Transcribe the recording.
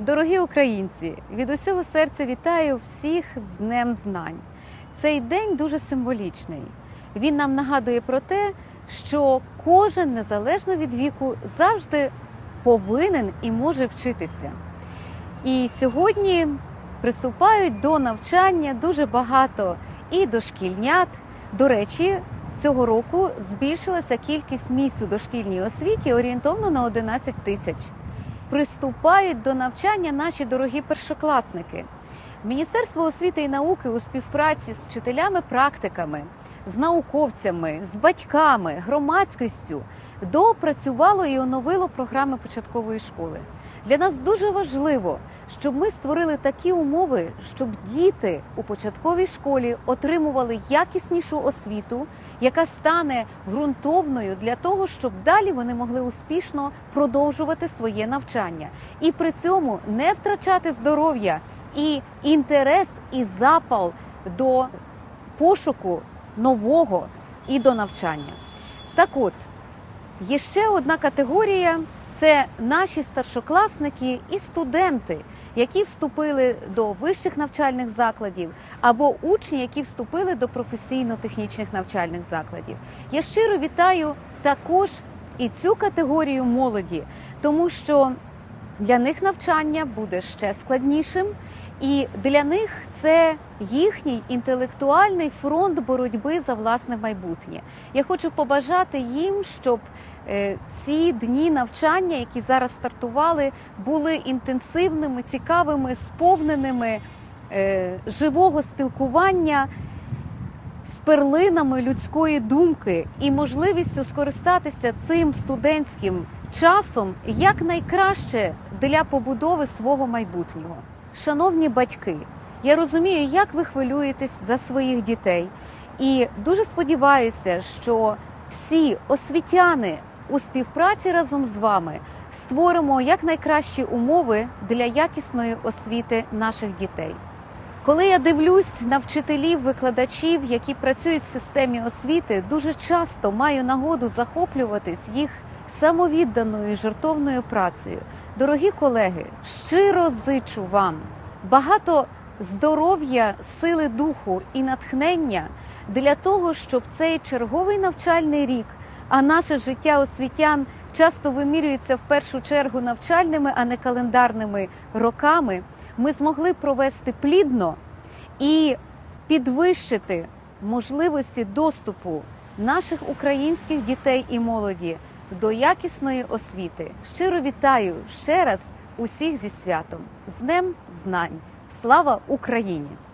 Дорогі українці, від усього серця вітаю всіх з Днем Знань. Цей день дуже символічний. Він нам нагадує про те, що кожен незалежно від віку завжди повинен і може вчитися. І сьогодні приступають до навчання дуже багато і дошкільнят. До речі, цього року збільшилася кількість місць у дошкільній освіті орієнтовно на 11 тисяч. Приступають до навчання наші дорогі першокласники. Міністерство освіти і науки у співпраці з вчителями-практиками, з науковцями, з батьками, громадськістю допрацювало і оновило програми початкової школи. Для нас дуже важливо, щоб ми створили такі умови, щоб діти у початковій школі отримували якіснішу освіту, яка стане ґрунтовною для того, щоб далі вони могли успішно продовжувати своє навчання і при цьому не втрачати здоров'я і інтерес і запал до пошуку нового і до навчання. Так от, є ще одна категорія це наші старшокласники і студенти, які вступили до вищих навчальних закладів, або учні, які вступили до професійно-технічних навчальних закладів. Я щиро вітаю також і цю категорію молоді, тому що для них навчання буде ще складнішим, і для них це їхній інтелектуальний фронт боротьби за власне майбутнє. Я хочу побажати їм, щоб ці дні навчання, які зараз стартували, були інтенсивними, цікавими, сповненими е, живого спілкування з перлинами людської думки і можливістю скористатися цим студентським часом якнайкраще для побудови свого майбутнього. Шановні батьки, я розумію, як ви хвилюєтесь за своїх дітей, і дуже сподіваюся, що всі освітяни у співпраці разом з вами створимо якнайкращі умови для якісної освіти наших дітей. Коли я дивлюсь на вчителів, викладачів, які працюють в системі освіти, дуже часто маю нагоду захоплюватись їх самовідданою і жертовною працею. Дорогі колеги, щиро зичу вам багато здоров'я, сили духу і натхнення для того, щоб цей черговий навчальний рік, а наше життя освітян часто вимірюється в першу чергу навчальними, а не календарними роками, ми змогли провести плідно і підвищити можливості доступу наших українських дітей і молоді до якісної освіти. Щиро вітаю ще раз усіх зі святом з Днем Знань. Слава Україні!